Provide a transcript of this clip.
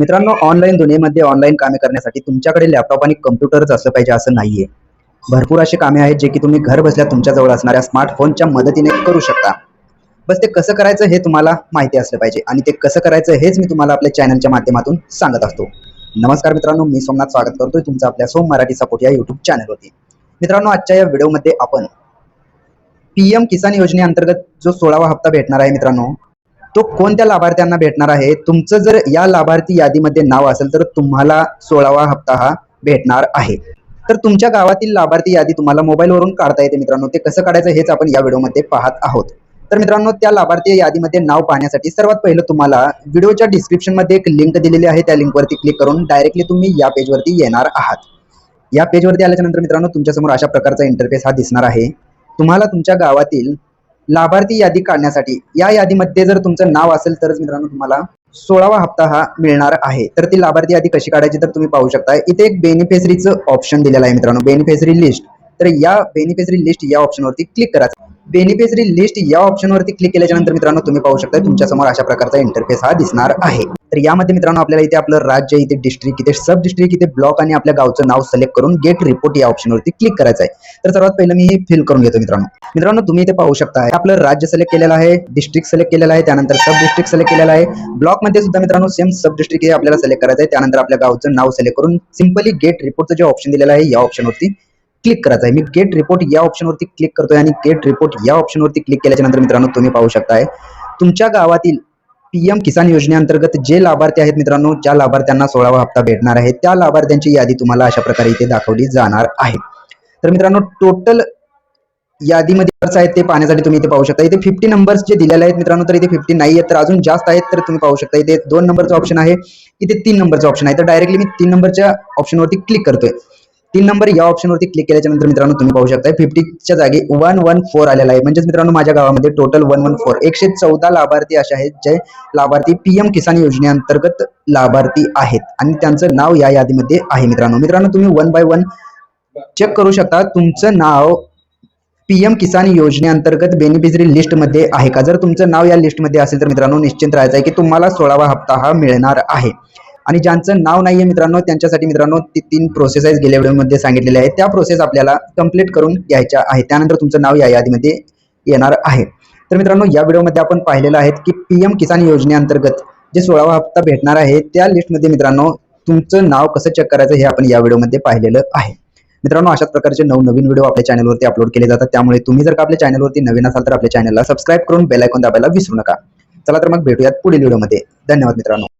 मित्रांनो ऑनलाईन दुनियेमध्ये ऑनलाईन कामे करण्यासाठी तुमच्याकडे लॅपटॉप आणि कम्प्युटरच असलं पाहिजे असं नाहीये. भरपूर अशी कामे आहेत जे की तुम्ही घर बसल्या तुमच्याजवळ असणाऱ्या स्मार्टफोनच्या मदतीने करू शकता. बस ते कसं करायचं हे तुम्हाला माहिती असलं पाहिजे आणि ते कसं करायचं हेच मी तुम्हाला आपल्या चॅनलच्या माध्यमातून सांगत असतो. नमस्कार मित्रांनो मी सोमनाथ स्वागत करतोय तुमचं आपल्या सोम मराठी सपोर्ट या युट्यूब चॅनलवरती मित्रांनो आजच्या या व्हिडिओमध्ये आपण पीएम किसान योजनेअंतर्गत जो सोळावा हप्ता भेटणार आहे मित्रांनो तो कोणत्या लाभार्थ्यांना भेटणार आहे? तुमचं जर या लाभार्थी यादीमध्ये नाव असेल तर तुम्हाला सोळावा हप्ता हा भेटणार आहे. तर तुमच्या गावातील लाभार्थी यादी तुम्हाला मोबाईलवरून काढता येते मित्रांनो. ते कसं काढायचं हेच आपण या व्हिडिओमध्ये पाहत आहोत. तर मित्रांनो त्या लाभार्थी यादीमध्ये नाव पाहण्यासाठी सर्वात पहिलं तुम्हाला व्हिडिओच्या डिस्क्रिप्शनमध्ये एक लिंक दिलेली आहे. त्या लिंकवरती क्लिक करून डायरेक्टली तुम्ही या पेजवरती येणार आहात. या पेजवरती आल्याच्यानंतर मित्रांनो तुमच्यासमोर अशा प्रकारचा इंटरफेस हा दिसणार आहे. तुम्हाला तुमच्या गावातील लाभार्थी यादी काढण्यासाठी. या यादीमध्ये जर तुमचं नाव असेल तरच मित्रांनो तुम्हाला सोळावा हप्ता हा मिळणार आहे. तर ती लाभार्थी यादी कशी काढायची तर तुम्ही पाहू शकता इथे एक बेनिफिशरीचं ऑप्शन दिलेलं आहे मित्रांनो बेनिफिशरी लिस्ट तर या बेनिफिशरी लिस्ट या ऑप्शनवरती क्लिक करा. बेनिफिशरी लिस्ट या ऑप्शनवरती क्लिक केल्याच्यानंतर मित्रांनो तुम्ही पाहू शकता तुमच्यासमोर अशा प्रकारचा इंटरफेस हा दिसणार आहे. तर यामध्ये मित्रांनो आपल्याला इथे आपलं राज्य इथे डिस्ट्रिक्ट इथे सब डिस्ट्रिक्ट इथे ब्लॉक आणि आपल्या गावचं नाव सिलेक्ट करून गेट रिपोर्ट या ऑप्शनवरती क्लिक करायचं आहे. तर सर्वात पहिलं मी हे फिल करून घेतो मित्रांनो. मित्रांनो तुम्ही इथे पाहू शकता आपलं राज्य सिलेक्ट केलेलं आहे डिस्ट्रिक्ट सिलेक्ट केलेलं आहे त्यानंतर सब डिस्ट्रिक्ट सिलेक्ट केलेलं आहे. ब्लॉकमध्ये सुद्धा मित्रांनो सेम सब डिस्ट्रिक्ट हे आपल्याला सिलेक्ट करायचं आहे. त्यानंतर आपल्या गावचं नाव सिलेक्ट करून सिंपली गेट रिपोर्टचं जे ऑप्शन दिलेलं आहे या ऑप्शनवरती क्लिक करायचं आहे. मी गेट रिपोर्ट या ऑप्शनवरती क्लिक करतोय आणि गेट रिपोर्ट या ऑप्शनवरती क्लिक केल्याच्यानंतर मित्रांनो तुम्ही पाहू शकताय तुमच्या गावातील पीएम किसान योजनेअंतर्गत जे लाभार्थी आहेत मित्रांनो ज्या लाभार्थ्यांना सोळावा हप्ता भेटणार आहे. त्या लाभार्थ्यांची यादी तुम्हाला अशा प्रकारे इथे दाखवली जाणार आहे. तर मित्रांनो टोटल यादीमध्ये आहेत ते पाहण्यासाठी तुम्ही इथे पाहू शकता. इथे फिफ्टी नंबर्स जे दिलेले आहेत मित्रांनो तर इथे फिफ्टी नाही आहेत तर अजून जास्त आहेत तर तुम्ही पाहू शकता. इथे दोन नंबरचं ऑप्शन आहे इथे तीन नंबरचं ऑप्शन आहे. तर डायरेक्टली मी तीन नंबरच्या ऑप्शनवरती क्लिक करतोय. तीन नंबर या ऑप्शनवरती क्लिक केल्याच्यानंतर मित्रांनो तुम्ही पाहू शकता फिफ्टीच्या जागी वन वन फोर आलेला आहे. म्हणजेच मित्रांनो माझ्या गावामध्ये टोटल वन वन फोर एकशे चौदा लाभार्थी असे आहेत जे लाभार्थी पीएम किसान योजनेअंतर्गत लाभार्थी आहेत. आणि त्यांचं नाव या यादीमध्ये आहे मित्रांनो. मित्रांनो तुम्ही वन बाय वन चेक करू शकता. तुमचं नाव पीएम किसान योजनेअंतर्गत बेनिफिशरी लिस्टमध्ये आहे का? जर तुमचं नाव या लिस्टमध्ये असेल तर मित्रांनो निश्चिंत राहायचं आहे की तुम्हाला सोळावा हप्ता हा मिळणार आहे. आणि ज्यांचं नाव नाहीये मित्रांनो त्यांच्यासाठी मित्रांनो ती तीन प्रोसेस आहेत गेल्या व्हिडिओमध्ये सांगितलेल्या आहेत. त्या प्रोसेस आपल्याला कंप्लीट करून घ्यायच्या आहेत. त्यानंतर तुमचं नाव या यादीमध्ये येणार आहे. तर मित्रांनो या व्हिडिओमध्ये आपण पाहिलेलं आहे की पीएम किसान योजनेअंतर्गत जे सोळावा हप्ता भेटणार आहे त्या लिस्टमध्ये मित्रांनो तुमचं नाव कसं चेक करायचं हे आपण या व्हिडिओमध्ये पाहिलेलं आहे. मित्रांनो अशाच प्रकारचे नवनवीन व्हिडिओ आपल्या चॅनलवरती अपलोड केले जातात. त्यामुळे तुम्ही जर का आपल्या चॅनलवरती नवीन असाल तर आपल्या चॅनलला सबस्क्राईब करून बेल आयकॉन दाबायला विसरू नका. चला तर मग भेटूयात पुढील व्हिडिओमध्ये. धन्यवाद मित्रांनो.